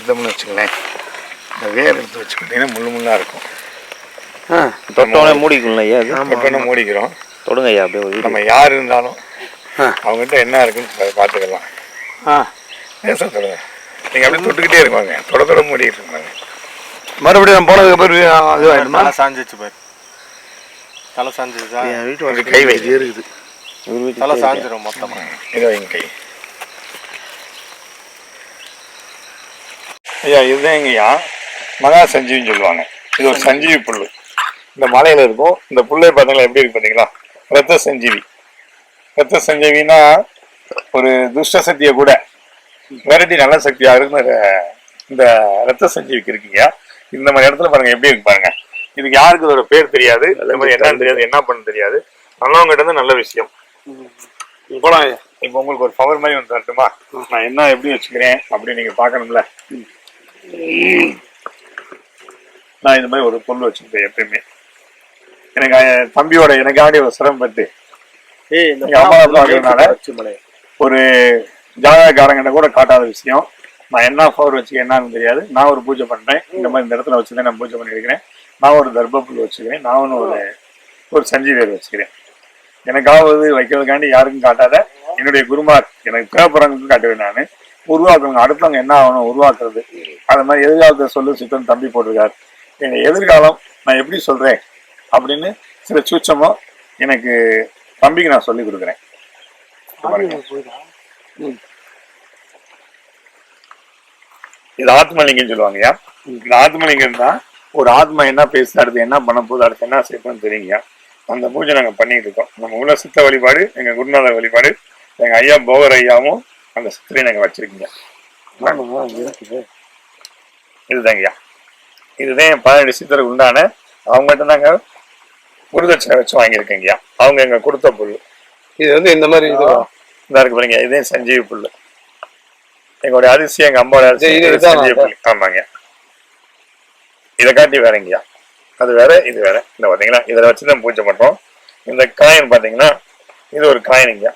எடுத்தோம்னு வச்சுங்களேன் இந்த வேர் எடுத்து வச்சுக்கிட்டிங்கன்னா முள்ளு முள்ளாக இருக்கும். ஆ தொட்டோடனே மூடிக்கணும் ஐயா அது? தொட்டோன்னு மூடிக்கிறோம். தொடுங்க ஐயா அப்படியே நம்ம யார் இருந்தாலும். அவங்ககிட்ட என்ன இருக்குன்னு பார்த்துக்கலாம் ஆ. லேசாக தொடுங்க. நீங்கள் அப்படியே தொட்டுக்கிட்டே இருப்பாங்க தொட தொட மூடிட்டு இருப்பாங்க மறுபடியும் நம்ம போனதுக்கு அப்புறம் அது ஆயிடுமா? தலை சாஞ்சிச்சு பாரு. தலை சாஞ்சிச்சா என் வீட்டு ஒரு கை வை இருக்குது இவர் வீட்டு தலை சாஞ்சிரும் மொத்தமா. இதை வைங்க கை. ஐயா இதுதான் எங்கய்யா? மகா சஞ்சீவின்னு சொல்லுவாங்க. இது ஒரு சஞ்சீவி புல்லு. இந்த மலையில இருக்கும். இந்த புல்லை பார்த்தீங்களா எப்படி இருக்கு பார்த்தீங்களா ரத்த சஞ்சீவி. ரத்த சஞ்சீவினா ஒரு துஷ்ட சக்தியை கூட விரட்டி நல்ல சக்தியா இருக்குன்னு இந்த ரத்த சஞ்சீவிக்கு இருக்கீங்க இந்த மாதிரி இடத்துல பாருங்க எப்படி இருக்கு பாருங்க. இதுக்கு யாருக்கு இதோட பேர் தெரியாது? அதே மாதிரி என்னன்னு தெரியாது என்ன பண்ண தெரியாது. நல்லவங்க இருந்து நல்ல விஷயம். இப்போ உங்களுக்கு ஒரு பவர் மாதிரி ஒன்று தரட்டுமா? நான் என்ன எப்படி வச்சுக்கிறேன் அப்படின்னு நீங்க பார்க்கணும்ல. நான் இந்த மாதிரி ஒரு பொருள் வச்சுருப்பேன் எப்பயுமே. எனக்கு தம்பியோட எனக்காண்டி ஒரு சிரமப்பட்டு ஏய் இந்த எங்க அம்மா பார்க்கறதுனால வச்சு மலை. ஒரு ஜாதகக்காரங்கிட்ட கூட காட்டாத விஷயம். நான் என்ன பவர் வச்சுக்க என்னன்னு தெரியாது. நான் ஒரு பூஜை பண்றேன். இந்த மாதிரி இந்த இடத்துல வச்சுதான் நான் பூஜை பண்ணியிருக்கிறேன். நான் ஒரு தர்ப்பப்புல் வச்சுக்கிறேன் நான் ஒன்று ஒரு ஒரு சஞ்சீவியர் வச்சுக்கிறேன் எனக்காவது வைக்கிறதுக்காண்டி யாருக்கும் காட்டாத என்னுடைய குருமார் எனக்கு தேவைப்படுறவங்களுக்கும் காட்டுவேன் நான். உருவாக்குறவங்க அடுத்தவங்க என்ன ஆகணும் உருவாக்குறது. அது மாதிரி எதிர்காலத்தை சொல்லு சித்தன் தம்பி போட்டிருக்காரு. எங்க எதிர்காலம் நான் எப்படி சொல்றேன் அப்படின்னு சில சூச்சமோ எனக்கு தம்பிக்கு நான் சொல்லி கொடுக்குறேன். இது ஆத்மலிங்கம் சொல்லுவாங்கய்யா. இந்த ஆத்மலிங்கம் தான் ஒரு ஆத்மா என்ன பேசுது அடுத்து என்ன பண்ண போகுது அடுத்து என்ன செய்யணும்னு தெரியுங்கய்யா. அந்த பூஜை நாங்க பண்ணிட்டு இருக்கோம். நம்ம உள்ள சித்த வழிபாடு எங்க குருநாதர் வழிபாடு எங்க ஐயா போகர் ஐயாவும் அந்த சித்திரையை நாங்க வச்சிருக்கீங்க இதுதாங்கய்யா. இதுதான் பதினெட்டு சித்தருக்கு உண்டான அவங்ககிட்ட தாங்க குருதட்சணை வச்சு வாங்கியிருக்கேங்கய்யா. அவங்க எங்க கொடுத்த புல் இது வந்து இந்த மாதிரி இது இருக்கு பாருங்க இதே சஞ்சீவி புல்லு. எங்களுடைய அரிசி எங்க அம்மாவோட அரிசி சஞ்சீவி புல்லு. ஆமாங்க இதை காட்டி வேறங்கய்யா. அது வேற இது வேற. இந்த பாத்தீங்களா இதை வச்சு தான் பூஜை பண்றோம் இந்த காயின் பாத்தீங்கன்னா இது ஒரு காயினுங்க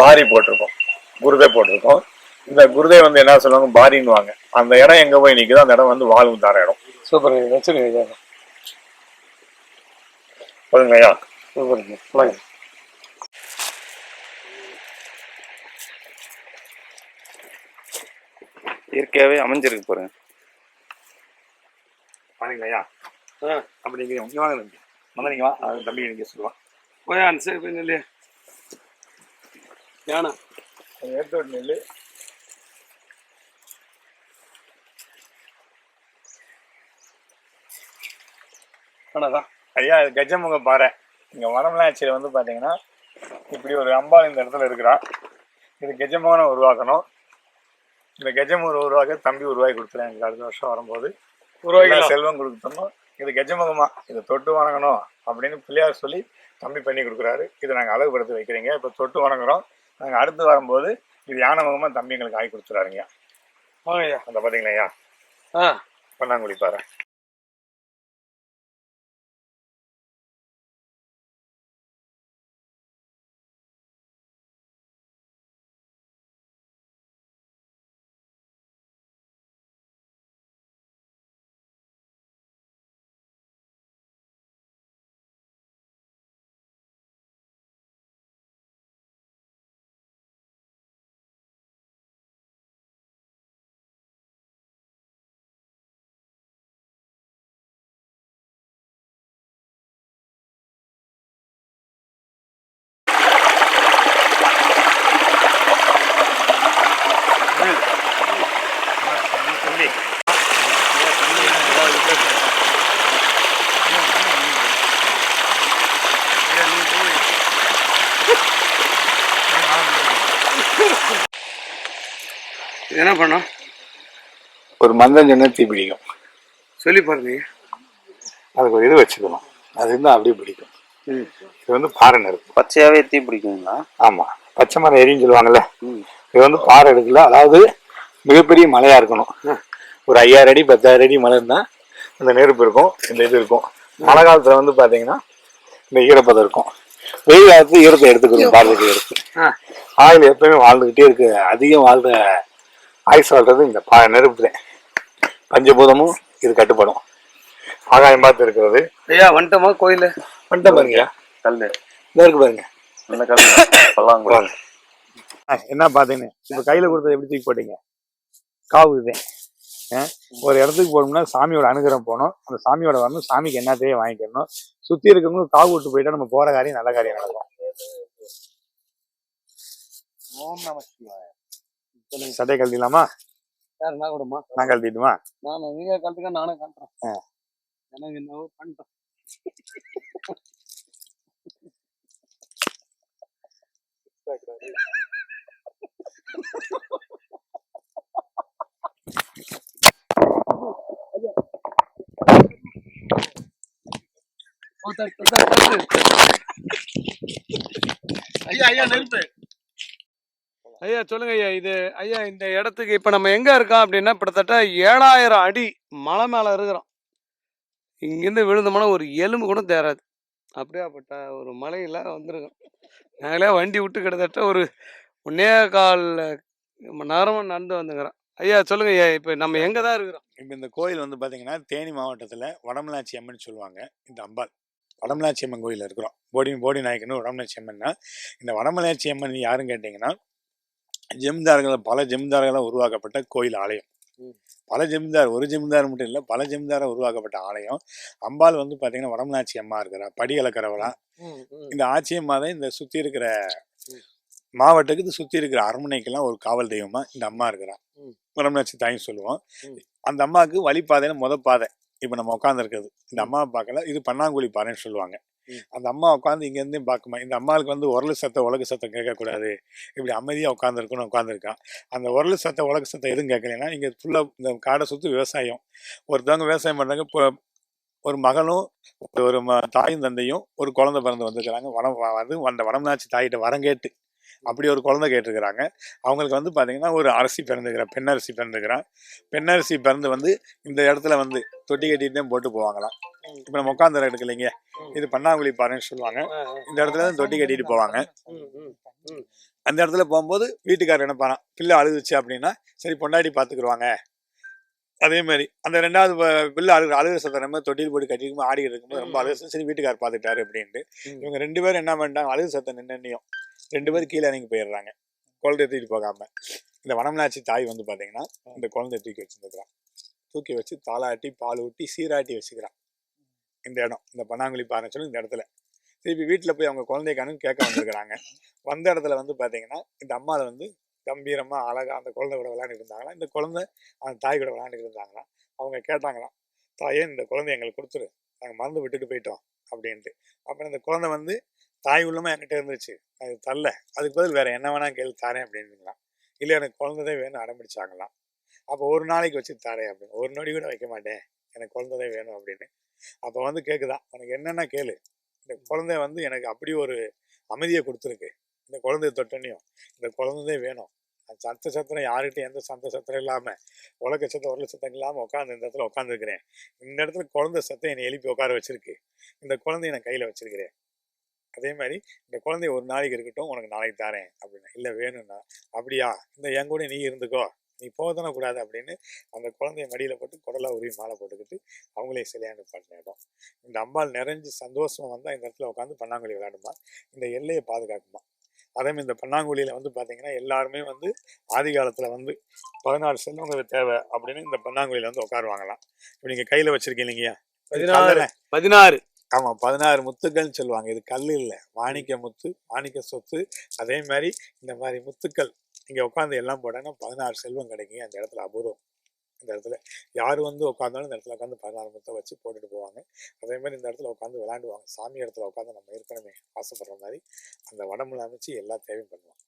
பாரி போட்டிருக்கோம். குருதை போட்டிருக்கோம். இந்த குருதை வந்து என்ன சொல்லுவாங்க? பாரின்னுவாங்க. அந்த இடம் எங்க போய் நிக்குதோ அந்த இடம் வந்து வாழ்வு தார இடம் சூப்பர் வச்சுருங்க ஐயா. சூப்பர் போலாம் இயற்கையாகவே அமைஞ்சிருக்கு பாருங்க. பாருங்கய்யா ஆ. அப்படி நீங்க இங்க வாங்க தம்பி வந்து நீங்க வா. தம்பி நீங்க சொல்லுவான் சைடு போய் நில்லு. யானை எடுத்து விட்டு ஆனாதான் ஐயா இது கஜமுக பாறை. இங்க வடமலாட்சியில வந்து பாத்தீங்கன்னா இப்படி ஒரு அம்பாள் இந்த இடத்துல இருக்கிறா. இது கஜமுகனை உருவாக்கணும். இந்த கஜமுகனை உருவாக்க தம்பி உருவாக்கி கொடுத்துறேன். எனக்கு அடுத்த வருஷம் வரும்போது. உருவாக்கலாம். செல்வம் கொடுத்தோம் இது கஜமுகமா? இதை தொட்டு வணங்கணும் அப்படின்னு பிள்ளையார் சொல்லி தம்பி பண்ணி கொடுக்குறாரு. இதை நாங்கள் அழகுபடுத்தி வைக்கிறீங்க. இப்போ தொட்டு வணங்குறோம். நாங்கள் அடுத்து வரும்போது இது யானை முகமா தம்பி எங்களுக்கு ஆகி கொடுத்துறாருங்க வாங்க ஐயா. அந்த பார்த்தீங்களா ஐயா? ஆ. பொன்னாங்குடி பாறை தம்பி இது என்ன பண்ணோம்? ஒரு மந்தம் சொன்னா தீ பிடிக்கும். சொல்லி பாருங்க. அதுக்கு ஒரு இது வச்சுக்கணும். அது இருந்தால் அப்படியே பிடிக்கும். ம். இது வந்து பாறை நெருப்பு. பச்சையாகவே தீ பிடிக்குங்களா? ஆமா. பச்சை மரம் எரின்னு சொல்லுவாங்கல்ல. ம். இது வந்து பாறை எடுக்கல. அதாவது மிகப்பெரிய மலையா இருக்கணும். ஒரு ஐயாயிரம் அடி பத்தாயிரம் அடி மலை இருந்தா இந்த நெருப்பு இருக்கும் இந்த இது இருக்கும். மழை காலத்துல வந்து பாத்தீங்கன்னா இந்த ஈரப்பதம் இருக்கும். வெயில் காலத்துல ஈரத்தை எடுத்துக்கணும் பாரதிக்கு எடுத்து. ஆ. ஆயில் எப்பயுமே வாழ்ந்துகிட்டே இருக்கு. அதிகம் வாழ்ற ஆயுசு வாழ்றது இந்த பா நெருப்பு தான் பஞ்சபூதமும் இது கட்டுப்படும். ஆகாயம் பார்த்து இருக்கிறது. ஐயா வந்துட்டோமா கோயில்? பண்ணிட்ட பாருங்க. கல் இந்த இருக்கு பாருங்க. அந்த கல் என்ன பார்த்தீங்கன்னு இப்போ கையில் கொடுத்தது எப்படி தூக்கி போட்டீங்க? காவு இதுதான் ஆ, ஒரு இடத்துக்கு போகணும்னா சாமியோட அனுகிரகம் போகணும். அந்த சாமியோட வரணும். சாமிக்கு என்ன தேவை வாங்கிக்கணும். சுற்றி இருக்கவங்களுக்கு காவு விட்டு போயிட்டா நம்ம போகிற காரியம் நல்ல காரியம் நடக்கும். ஓம் நம சிவாய. சட்டை கழட்டிடலாமா? யார் நான் கூடமா? நான் கழட்டிட்டுமா? நான் நீங்க கலந்துக்க நானும் ஆ. கலட்டுறேன் எனக்கு என்னவோ பண்ணிட்டேன். ஐயா ஐயா நெருப்பு ஐயா சொல்லுங்க ஐயா இது ஐயா இந்த இடத்துக்கு இப்போ நம்ம எங்கே இருக்கோம் அப்படின்னா கிட்டத்தட்ட ஏழாயிரம் அடி மலை மேலே இருக்கிறோம். இங்கேருந்து விழுந்தோம்னா ஒரு எலும்பு கூட தேராது அப்படியாப்பட்ட ஒரு மலையில் வந்திருக்கோம். நாங்களே வண்டி விட்டு கிட்டத்தட்ட ஒரு ஒன்னே கால் மணி நேரமா நடந்து வந்துக்கிறோம். ஐயா சொல்லுங்க ஐயா இப்போ நம்ம எங்கே தான் இருக்கிறோம்? இப்போ இந்த கோயில் வந்து பார்த்தீங்கன்னா தேனி மாவட்டத்தில் வடமலாச்சி அம்மன் சொல்லுவாங்க இந்த அம்பாள். வடமலாச்சி அம்மன் கோயில் இருக்கிறோம். போடி போடி நாயக்கன்னு வடமலாச்சி அம்மன்னா இந்த வடமலாச்சி அம்மன் யாருன்னு கேட்டிங்கன்னா ஜமீன்தார்கள் பல ஜமீன்தார்களால் உருவாக்கப்பட்ட கோயில் ஆலயம். பல ஜமீன்தார் ஒரு ஜமீன்தார் மட்டும் இல்லை பல ஜமீன்தாராக உருவாக்கப்பட்ட ஆலயம். அம்பாள் வந்து பார்த்தீங்கன்னா வடமலாச்சி அம்மா இருக்கிறா படி அளக்கிறவளா இந்த ஆச்சி அம்மா தான் இந்த சுற்றி இருக்கிற மாவட்டத்துக்கு சுற்றி இருக்கிற அரண்மனைக்கெல்லாம் ஒரு காவல் தெய்வமா இந்த அம்மா இருக்கிறா. ம். வடமலாச்சி தாயும் சொல்லுவோம். அந்த அம்மாவுக்கு வழிபாதைன்னு முத பாதை. இப்போ நம்ம உட்காந்துருக்குது இந்த அம்மாவை பார்க்கல இது பன்னாங்குழி பாறைன்னு சொல்லுவாங்க. அந்த அம்மா உட்காந்து இங்கேருந்து பார்க்குமா? இந்த அம்மாவுக்கு வந்து உரலு சத்தம் உலக சத்தம் கேட்கக்கூடாது. இப்படி அமைதியாக உட்காந்துருக்கணும் உட்காந்துருக்கான் அந்த உரலு சத்தம் உலக சத்தம் எதுவும் கேட்கலைன்னா இங்கே ஃபுல்லாக இந்த காடை சுற்றி விவசாயம். ஒருத்தவங்க விவசாயம் பண்ணுறாங்க இப்போ ஒரு மகனும் ஒரு ம தாயும் தந்தையும் ஒரு குழந்தை பிறந்து வந்திருக்கிறாங்க. வனம் வந்து அந்த வடமனாச்சி தாயிட்ட வரம் கேட்டு அப்படி ஒரு குழந்தை கேட்டிருக்கிறாங்க. அவங்களுக்கு வந்து பார்த்தீங்கன்னா ஒரு அரசி பிறந்துக்கிறா பெண்ணரசி பிறந்துக்கிறான் பெண்ணரசி பிறந்து வந்து இந்த இடத்துல வந்து தொட்டி கட்டிட்டு போட்டு போவாங்களாம். இப்போ நம்ம உட்காந்துற இருக்கு இல்லைங்க இது பண்ணாங்குழி பாறைன்னு சொல்லுவாங்க. இந்த இடத்துல தான் தொட்டி கட்டிட்டு போவாங்க. அந்த இடத்துல போகும்போது வீட்டுக்காரர் என்ன பண்ணான்? பிள்ளை அழுதுச்சு அப்படின்னா சரி பொண்டாட்டி பார்த்துக்குருவாங்க அதே மாதிரி அந்த ரெண்டாவது பிள்ளை அழுகு அழுகிற சத்தம் நம்ம தொட்டில் போட்டு கட்டிக்கும் ஆடிட்டு இருக்கும்போது ரொம்ப அழுகு சரி வீட்டுக்காரர் பார்த்துட்டாரு அப்படின்ட்டு. இவங்க ரெண்டு பேரும் என்ன பண்ணிட்டாங்க? அழுகு சத்தம் நின்னையும் ரெண்டு பேரும் கீழே இறங்கி போயிடுறாங்க. குழந்தை தூக்கிட்டு போகாம. இந்த வனமலாட்சி தாய் வந்து பாத்தீங்கன்னா இந்த குழந்தைய தூக்கி வச்சிருந்துக்கிறான் தூக்கி வச்சு தாளாட்டி பால் ஊட்டி சீராட்டி வச்சுக்கிறான். இந்த இடம் இந்த பன்னாங்குழி பாருன்னு சொல்லி இந்த இடத்துல. திருப்பி வீட்டில் போய் அவங்க குழந்தைக்கானு கேட்க வந்திருக்கிறாங்க. வந்த இடத்துல வந்து பார்த்தீங்கன்னா இந்த அம்மாவில் வந்து கம்பீரமாக அழகாக அந்த குழந்தை கூட விளையாண்டுட்டு இருந்தாங்களா இந்த குழந்தை அந்த தாய் கூட விளையாண்டுட்டு இருந்தாங்களாம். அவங்க கேட்டாங்களாம் தாயே இந்த குழந்தை எங்களுக்கு கொடுத்துரு. நாங்கள் மறந்து விட்டுட்டு போயிட்டோம் அப்படின்ட்டு. அப்புறம் இந்த குழந்தை வந்து தாய் உள்ளமாக என்கிட்ட இருந்துச்சு. அது தரல அதுக்கு பதில் வேறு என்ன வேணால் கேள்வி தாரேன் அப்படின்னுங்களாம். இல்லை எனக்கு குழந்ததே வேணும் ஆரம்பிச்சாங்களாம் அப்போ ஒரு நாளைக்கு வச்சு தாரேன் அப்படின்னு. ஒரு நொடி கூட வைக்க மாட்டேன். எனக்கு குழந்ததே வேணும் அப்படின்னு. அப்போ வந்து கேட்குதான் உனக்கு என்னென்ன கேளு? இந்த குழந்தை வந்து எனக்கு அப்படி ஒரு அமைதியை கொடுத்துருக்கு. இந்த குழந்தைய தொட்டனையும் இந்த குழந்தைதான் வேணும். அந்த சத்த சத்திரம் யாருக்கிட்டையும் எந்த சந்த சத்திரம் இல்லாமல் உலக சத்தம் உலக சத்தம் இல்லாமல் உட்காந்து இந்த இடத்துல உட்காந்துருக்கிறேன் இந்த இடத்துல குழந்தை சத்தம் என்னை எழுப்பி உட்கார வச்சிருக்கு. இந்த குழந்தைய நான் கையில் வச்சிருக்கிறேன். அதே மாதிரி இந்த குழந்தை ஒரு நாளைக்கு இருக்கட்டும் உனக்கு நாளைக்கு தரேன் அப்படின்னா. இல்லை வேணும்னா அப்படியா? இந்த என் கூட நீ இருந்துக்கோ. நீ போகத்தானே கூடாது அப்படின்னு அந்த குழந்தைய மடியில் போட்டு குடலா உருவி மாலை போட்டுக்கிட்டு அவங்களே சிலையாண்டு பாட்டின இடம். இந்த அம்பாள் நிறைஞ்சு சந்தோஷமா வந்தால் இந்த இடத்துல உட்காந்து பன்னாங்குழி விளையாடுமா? இந்த எல்லையை பாதுகாக்குமா? அதே இந்த பன்னாங்குழியில வந்து பார்த்தீங்கன்னா எல்லாருமே வந்து ஆதி காலத்தில் வந்து பதினாறு செல்வங்கள் தேவை அப்படின்னு இந்த பன்னாங்குழியில வந்து உட்காருவாங்களாம் இப்போ நீங்கள் கையில் வச்சிருக்கீங்க இல்லைங்கய்யா? இது பதினாறு. பதினாறு. ஆமா பதினாறு முத்துக்கள்னு சொல்லுவாங்க. இது கல் இல்ல மாணிக்க முத்து மாணிக்க சொத்து. அதே மாதிரி இந்த மாதிரி முத்துக்கள் இங்கே உட்காந்து எல்லாம் போட்டோன்னா பதினாறு செல்வம் கிடைக்கும். அந்த இடத்துல அபூர்வம். இந்த இடத்துல யார் வந்து உட்காந்தாலும் இந்த இடத்துல உட்காந்து பதினாறு முத்தை வச்சு போட்டுட்டு போவாங்க. அதே மாதிரி இந்த இடத்துல உட்காந்து விளாண்டுவாங்க சாமி இடத்துல உட்காந்து நம்ம ஏற்கனவே ஆசைப்படுற மாதிரி அந்த வடமுல அமைச்சு எல்லா தேவையும் பண்ணுவாங்க.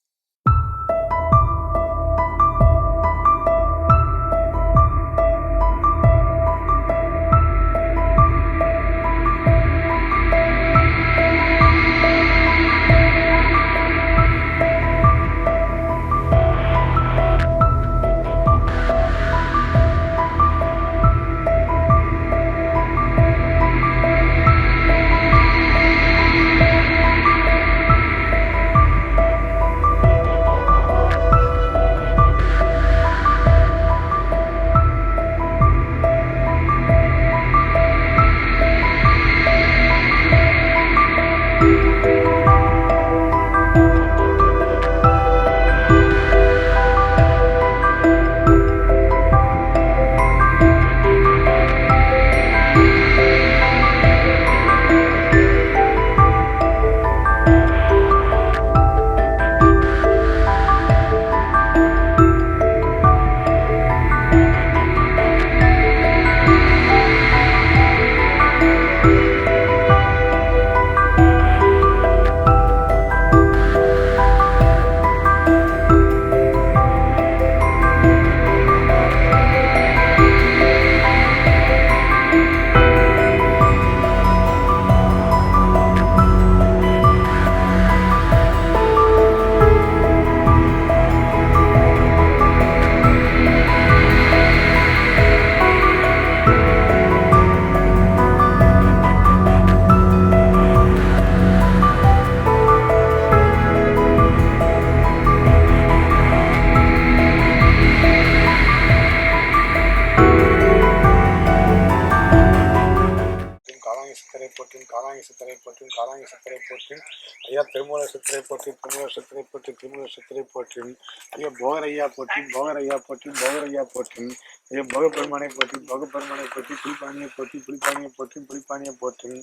சித்தரை போற்றும் காலாங்கி சித்தரை போற்றும் ஐயா திருமூல சித்தரை போற்றி திருமூல சித்தரை போற்றி திருமூல சித்தரை போற்றும் ஐயா போகரையா போற்றும் போகரையா போற்றும் போகரையா போற்றும் ஐயா பகப்பெருமானை போற்றி பகப்பெருமானை போற்றி புலிப்பாணியை போற்றி புலிப்பாணியை போற்றி புலிப்பாணியை போற்றும்.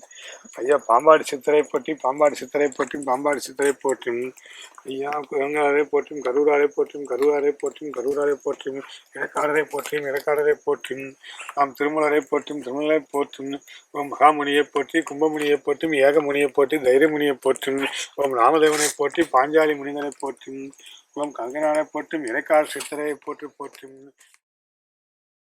ஐயா பாம்பாடு சித்தரை போற்றி பாம்பாடு சித்தரை போற்றும் பாம்பாடு சித்தரை போற்றும். ஐயா குரங்காரை போற்றும் கரூராரை போற்றும் கரூராரை போற்றும் கரூராரை போற்றும் இறக்காடரை போற்றும் இறக்காடரை போற்றும். நாம் திருமலரை போற்றும் திருமலரை போற்றும். ஓம் மகாமுனியை போற்றி கும்பமுனியை போற்றும் ஏகமுனியை போற்றி தைரியமுனியை போற்றும். ஓம் ராமதேவனை போற்றி பாஞ்சாலி முனிதனை போற்றும். ஓம் கங்கனாரை போற்றும் இறைக்கால் சித்தரை போற்றி போற்றும்.